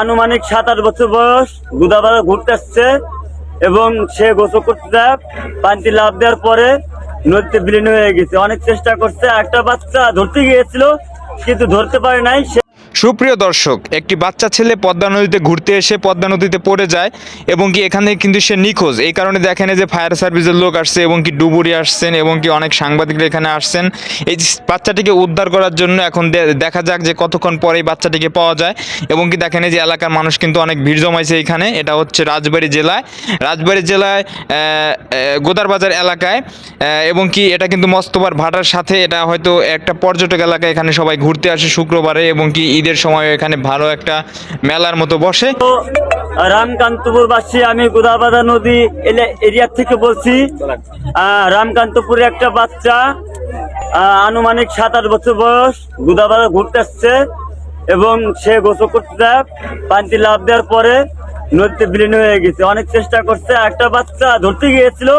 আনুমানিক সাত আট বছর বয়স গুদাবাড়া ঘুরতে আসছে এবং সে গোসল করতে যায়, পানিতে লাভ দেওয়ার পরে নদীতে বিলীন হয়ে গেছে। অনেক চেষ্টা করছে, একটা বাচ্চা ধরতে গিয়েছিল, কিন্তু ধরতে পারে নাই, সে সুপ্রিয় দর্শক, একটি বাচ্চা ছেলে পদ্মা নদীতে ঘুরতে এসে পদ্মা নদীতে পড়ে যায় এবং কি এখানে কিন্তু সে নিখোঁজ। এই কারণে দেখেন যে ফায়ার সার্ভিসের লোক আসছে এবং কি ডুবুরি আসছেন এবং কি অনেক সাংবাদিকরা এখানে আসছেন। এই বাচ্চাটিকে উদ্ধার করার জন্য এখন দেখা যাক যে কতক্ষণ পরে এই বাচ্চাটিকে পাওয়া যায় এবং কি দেখেন যে এলাকার মানুষ কিন্তু অনেক ভিড় জমাইছে এখানে। এটা হচ্ছে রাজবাড়ী জেলায়। রাজবাড়ী জেলায় গোদারবাজার এলাকায় এবং কি এটা কিন্তু মস্তবার ভাটার সাথে এটা হয়তো একটা পর্যটক এলাকা এখানে সবাই ঘুরতে আসে শুক্রবারে এবং কি ঈদের সময় এখানে ভালো একটা মেলার মতো বসে। রামকান্তপুরবাসী, আমি গোদাবাদা নদী এলে- এরিয়া থেকে বলছি। রামকান্তপুরে একটা বাচ্চা আনুমানিক সাত আট বছর বয়স, গোদাবাদা ঘুরতে আসছে এবং সে গোসল করতে যায়, পানিতে লাভ দেওয়ার পরে নদীতে বিলীন হয়ে গেছে। অনেক চেষ্টা করছে, একটা বাচ্চা ধরতে গিয়েছিল,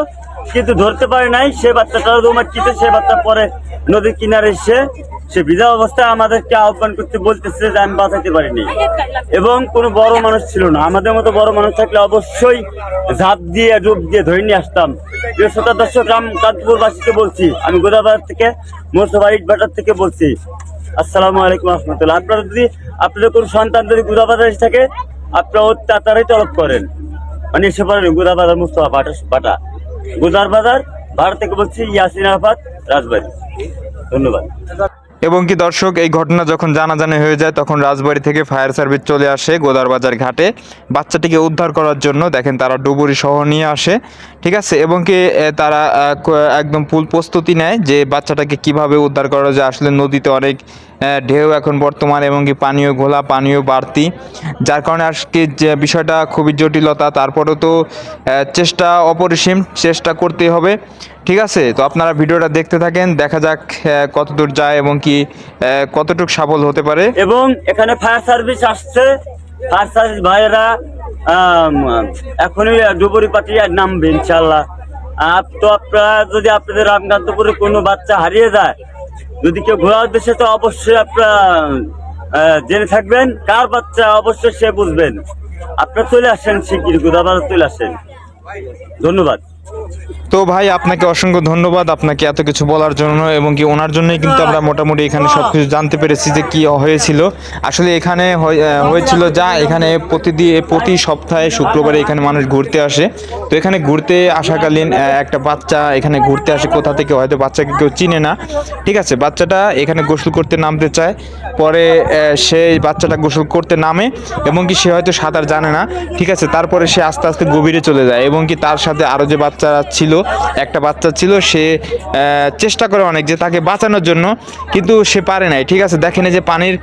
কিন্তু ধরতে পারে নাই, সে বাচ্চাটা রোমাচ্ছিতে সে বাচ্চা পরে নদীর কিনারে এসে সে বিধা অবস্থায় আমাদেরকে আহ্বান করতে বলতেছে যে আমি বাঁচাতে পারিনি। এবং কোনো বড় মানুষ ছিল না। আমাদের মতো বড় মানুষ থাকলে অবশ্যই ঝাঁপ দিয়ে, ডুব দিয়ে ধরে নিয়ে আসতাম। প্রিয় শ্রোতা, দর্শক রাম কান্তপুরবাসীকে বলছি, আমি গোদাবাজার থেকে মোস্তফা ইট ভাটার থেকে বলছি, আসসালামু আলাইকুম রহমতুল্লাহ। আপনারা যদি, আপনাদের কোনো সন্তান যদি গোদাবাজার এসে থাকে, আপনারা অতি তাড়াতাড়ি তলব করেন। মানে এসে পারেন গোদাবাজার মুস্তফা বাটা বাটা। গোদার বাজার ভারত থেকে বলছি ইয়াসিন আরাফাত রাজবাড়ি। ধন্যবাদ। এবং কি দর্শক, এই ঘটনা যখন জানাজানি হয়ে যায়, তখন রাজবাড়ি থেকে ফায়ার সার্ভিস চলে আসে গোদারবাজার ঘাটে। বাচ্চাটিকে উদ্ধার করার জন্য দেখেন তারা ডুবুরি সহ নিয়ে আসে, ঠিক আছে? এবং কি তারা একদম ফুল প্রস্তুতি নেয় যে বাচ্চাটাকে কীভাবে উদ্ধার করা যায়। আসলে নদীতে অনেক ঢেউ এখন বর্তমান এবং কি পানীয় ঘোলা, পানীয় বাড়তি। যার কারণে আজকে যে বিষয়টা খুবই জটিলতা, তারপরেও তো চেষ্টা অপরিসীম, চেষ্টা করতেই হবে। ঠিক আছে? তো আপনারা ভিডিওটা দেখতে থাকেন, দেখা যাক কতদূর যায় এবং কি কতটুক সফল হতে পারে। এবং এখানে ফায়ার সার্ভিস আসছে। ফায়ার সার্ভিস ভাইয়েরা এখনই ডুবুরি পাটিয়ে নামবে ইনশাল্লাহ তো আপনারা যদি আপনাদের রামকান্তপুরে কোনো বাচ্চা হারিয়ে যায় যদি কেউ ঘোরার উদ্দেশ্যে তো অবশ্যই আপনার জেনে থাকবেন। কার বাচ্চা, অবশ্যই সে বুঝবেন। আপনার চলে আসেন শিগগির গোদাবাজার চলে আসেন। ধন্যবাদ। তো ভাই আপনাকে অসংখ্য ধন্যবাদ। আপনাকে এত কিছু বলার জন্য এবং কি ওনার জন্যই কিন্তু আমরা মোটামুটি এখানে সব কিছু জানতে পেরেছি যে কি হয়েছিল। আসলে এখানে হয়- হয়েছিল যা এখানে প্রতিদিন প্রতি সপ্তাহে শুক্রবারে এখানে মানুষ ঘুরতে আসে। তো এখানে ঘুরতে আসাকালীন একটা বাচ্চা এখানে ঘুরতে আসে। কোথা থেকে হয়তো বাচ্চাকে কেউ চিনে না। ঠিক আছে বাচ্চাটা এখানে গোসল করতে নামতে চায়। পরে সেই বাচ্চাটা গোসল করতে নামে এবং কি সে হয়তো সাঁতার জানে না। ঠিক আছে তারপরে সে আস্তে আস্তে গভীরে চলে যায় এবং কি তার সাথে আরও যে বাচ্চা ছিল, একটা বাচ্চা ছিল, সে চেষ্টা করে অনেক যে তাকে বাঁচানোর জন্য, কিন্তু সে পারে নাই। ঠিক আছে, দেখেন যে পানির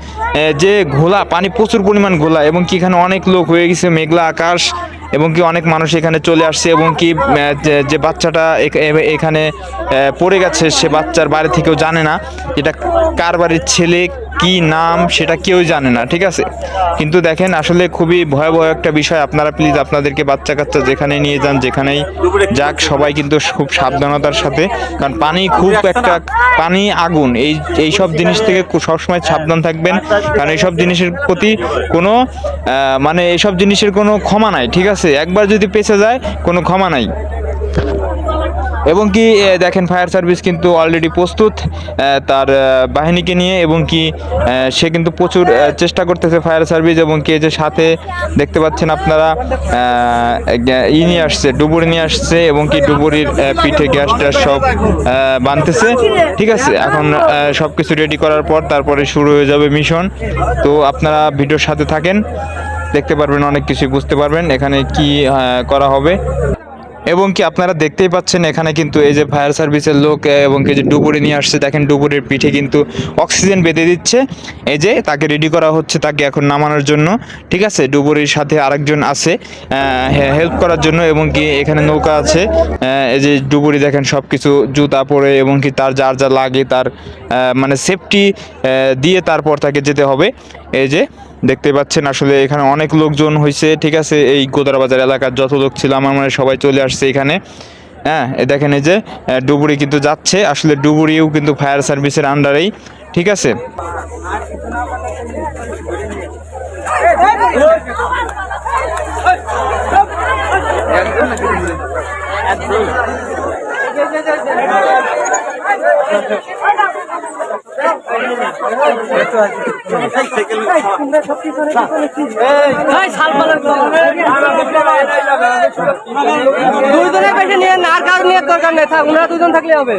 যে ঘোলা, পানি প্রচুর পরিমাণ ঘোলা এবং কি এখানে অনেক লোক হয়ে গেছে, মেঘলা আকাশ এবং কি অনেক মানুষ এখানে চলে আসছে এবং কি যে- বাচ্চাটা এখানে পড়ে গেছে, সে বাচ্চার বাড়ি থেকেও জানে না এটা কার বাড়ির ছেলে, কি নাম সেটা কেউ জানে না, ঠিক আছে? কিন্তু দেখেন আসলে খুবই ভয়াবহ একটা বিষয়। আপনারা প্লিজ আপনাদেরকে বাচ্চা কাচ্চা যেখানে নিয়ে যান, যেখানেই যাক, সবাই কিন্তু খুব সাবধানতার সাথে, কারণ পানি খুব একটা পানি আগুন, এই এই সব জিনিস থেকে সবসময় সাবধান থাকবেন। কারণ এইসব জিনিসের প্রতি কোনো মানে এইসব জিনিসের কোনো ক্ষমা নাই, ঠিক আছে? একবার যদি পেছে যায়, কোনো ক্ষমা নাই। এবং কি দেখেন, ফায়ার সার্ভিস কিন্তু অলরেডি প্রস্তুত তার বাহিনীকে নিয়ে, এবং কি সে কিন্তু প্রচুর চেষ্টা করতেছে ফায়ার সার্ভিস, এবং কি যে সাথে দেখতে পাচ্ছেন আপনারা ই নিয়ে আসছে, ডুবুরি নিয়ে আসছে, এবং কি ডুবুরির পিঠে গ্যাস ট্যাস সব বানতেছে ঠিক আছে, এখন সব কিছু রেডি করার পর তারপরে শুরু হয়ে যাবে মিশন তো আপনারা ভিডিওর সাথে থাকেন। দেখতে পারবেন, অনেক কিছু বুঝতে পারবেন এখানে কি করা হবে। এবং কি আপনারা দেখতেই পাচ্ছেন এখানে কিন্তু এই যে ফায়ার সার্ভিসের লোক এবং কি যে ডুবুরি নিয়ে আসছে, দেখেন ডুবুরির পিঠে কিন্তু অক্সিজেন বেঁধে দিচ্ছে। এই যে তাকে রেডি করা হচ্ছে, তাকে এখন নামানোর জন্য, ঠিক আছে? ডুবুরির সাথে আরেকজন আছে হেল্প করার জন্য, এবং কি এখানে নৌকা আছে এই যে ডুবুরি দেখেন সব কিছু জুতা পরে, এবং কি তার যার যা লাগে, তার মানে সেফটি দিয়ে তারপর তাকে যেতে হবে। এই যে দেখতে পাচ্ছেন আসলে এখানে অনেক লোকজন হয়েছে ঠিক আছে এই গোদারবাজার এলাকার যত লোক ছিল আমার মনে হয় সবাই চলে আসছে এখানে হ্যাঁ এ দেখেন এই যে ডুবুরি কিন্তু যাচ্ছে আসলে ডুবুরিও কিন্তু ফায়ার সার্ভিসের আন্ডারেই ঠিক আছে দুইজনের বেশি নিয়ে না আর কারও নিয়ে দরকার নেই। থাক ওনারা দুজন থাকলে হবে।